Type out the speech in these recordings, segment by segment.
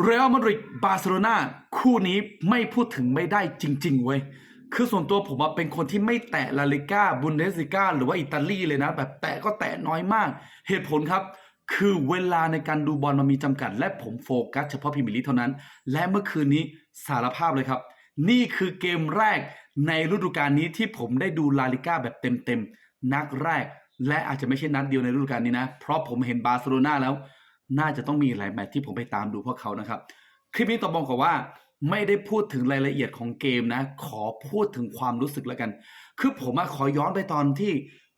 เรอัลมาดริดบาร์เซโลนาคู่นี้ไม่พูดถึงไม่ได้จริง ๆ เว้ย คือส่วนตัวผมเป็นคนที่ไม่แตะลาลิก้าบุนเดสลิก้าหรือว่าอิตาลีเลยนะ แบบแตะก็แตะน้อยมาก เหตุผลครับ คือเวลาในการดูบอลมันมีจำกัด และผมโฟกัสเฉพาะพรีเมียร์ลีเท่านั้น และเมื่อคืนนี้สารภาพเลยครับ นี่คือเกมแรกในฤดูกาลนี้ที่ผมได้ดูลาลิก้าแบบเต็มๆนัดแรก และอาจจะไม่ใช่นัดเดียวในฤดูกาลนี้นะ เพราะผมเห็นบาร์เซโลนาแล้ว น่าจะต้องมีหลายแมตช์ที่ผมไปตามดูพวกเขานะครับ คลิปนี้ต้องบอกว่าไม่ได้พูดถึงรายละเอียดของเกมนะ ขอพูดถึงความรู้สึกแล้วกัน คือผมอขอย้อนไปตอนที่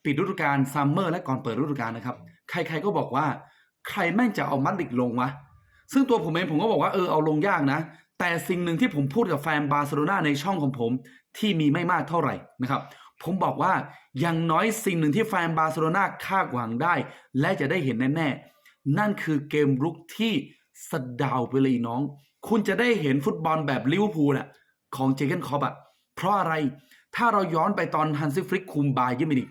ปิดฤดูกาลซัมเมอร์และก่อนเปิดฤดูกาลนะครับ ใครๆก็บอกว่า ใครแม่งจะเอามัดริดลงวะซึ่งตัวผมเองผมก็บอกว่าเออเอาลงยากนะ แต่สิ่งหนึ่งที่ผมพูดกับแฟนบาร์เซโลนาในช่องของผมที่มีไม่มากเท่าไหร่นะครับ ผมบอกว่าอย่างน้อยสิ่งหนึ่งที่แฟนบาร์เซโลนาคาดหวังได้ และจะได้เห็นแน่ๆ นั่นคือเกมรุกที่สะดาวไปเลยน้อง คุณจะได้เห็นฟุตบอลแบบลิเวอร์พูลอะของเจเกนคอปอะเพราะอะไรถ้าเราย้อนไปตอนฮันซิฟริกคุมบาเยอร์มินิก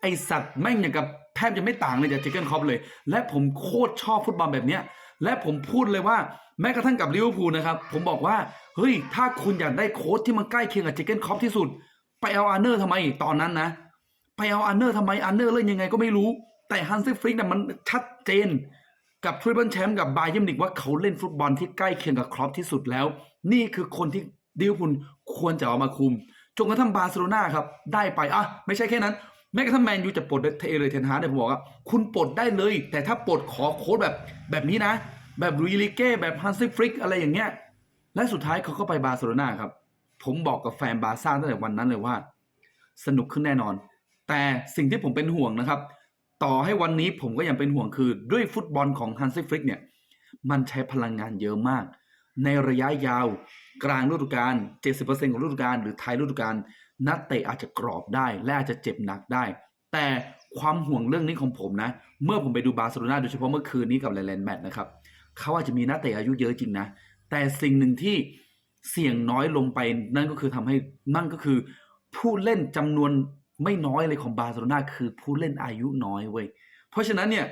ไอสัตว์แม่งอย่างกับแทบจะไม่ต่างเลยจากเจเกนคอปเลย และผมโคตรชอบฟุตบอลแบบเนี้ยและผมพูดเลยว่าแม้กระทั่งกับลิเวอร์พูลนะครับ ผมบอกว่า เฮ้ย ถ้าคุณอยากได้โค้ชที่มันใกล้เคียงกับเจเกนคอปที่สุด ไปเอาอาร์เนอร์ทำไมตอนนั้นนะ ไปเอาอาร์เนอร์ทำไมอาร์เนอร์เล่นยังไงก็ไม่รู้ แต่ฮันซิฟริกเนี่ยมันชัดเจนกับทริปเปิลแชมป์กับบาเยิร์นมิวนิกว่าเขาเล่นฟุตบอลที่ใกล้เคียงกับครอปที่สุดแล้ว นี่คือคนที่ดิวพุลควรจะเอามาคุมจนกระทั่งบาร์เซโลนาครับได้ไปอะไม่ใช่แค่นั้นแม้กระทั่งแมนยูจะปลดเทเลเทนฮาร์เนี่ยผมบอกว่าคุณปลดได้เลย แต่ถ้าปลดขอโค้ดแบบแบบนี้นะ แบบลุยลิเก้แบบฮันซิฟริกอะไรอย่างเงี้ยและสุดท้ายเขาก็ไปบาร์เซโลนาครับ ผมบอกกับแฟนบาร์ซ่าตั้งแต่วันนั้นเลยว่า สนุกขึ้นแน่นอน แต่สิ่งที่ผมเป็นห่วงนะครับ ต่อให้วันนี้ผมก็ยังเป็นห่วงคือด้วยฟุตบอลของฮันซิฟริกเนี่ย มันใช้พลังงานเยอะมาก ในระยะยาวกลางฤดูกาล70%ของฤดูกาลหรือท้ายฤดูกาลนักเตะอาจจะกรอบได้ และอาจจะเจ็บหนักได้ แต่ความห่วงเรื่องนี้ของผมนะ เมื่อผมไปดูบาร์เซโลนาโดยเฉพาะเมื่อคืนนี้กับแลนด์แมตช์นะครับเขาอาจจะมีนักเตะอายุเยอะจริงนะ แต่สิ่งหนึ่งที่เสี่ยงน้อยลงไปนั่นก็คือทำให้นั่นก็คือ ผู้เล่นจำนวน ไม่น้อยเลยของบาร์เซโลนาคือผู้เล่นอายุน้อยเว้ยเพราะฉะนั้นเนี่ย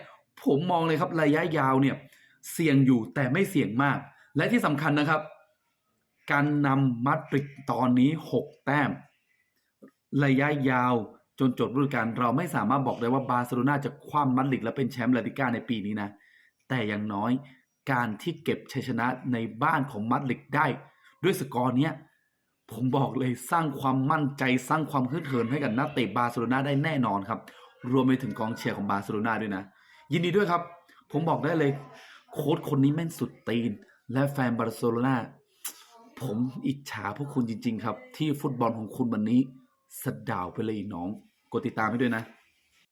ผมมองเลยครับระยะยาวเนี่ยเสี่ยงอยู่แต่ไม่เสี่ยงมาก และที่สำคัญนะครับ การนำมาดริดตอนนี้ 6 แต้ม ระยะยาวจนจบฤดูกาลเราไม่สามารถบอกได้ว่าบาร์เซโลนาจะคว้ามาดริดและเป็นแชมป์ลาลิก้าในปีนี้นะ แต่อย่างน้อยการที่เก็บชัยชนะในบ้านของมาดริดได้ ด้วยสกอร์เนี้ย ผมบอกเลยสร้างความมั่นใจสร้างความฮึกเหิมให้กับนักเตะบาร์เซโลนาได้แน่นอนครับ รวมไปถึงกองเชียร์ของบาร์เซโลนาด้วยนะ ยินดีด้วยครับ ผมบอกได้เลย โค้ชคนนี้แม่นสุดตีน และแฟนบาร์เซโลนาผมอิจฉาพวกคุณจริง ๆ ครับ ที่ฟุตบอลของคุณวันนี้สะดาวไปเลยน้อง กดติดตามให้ด้วยนะ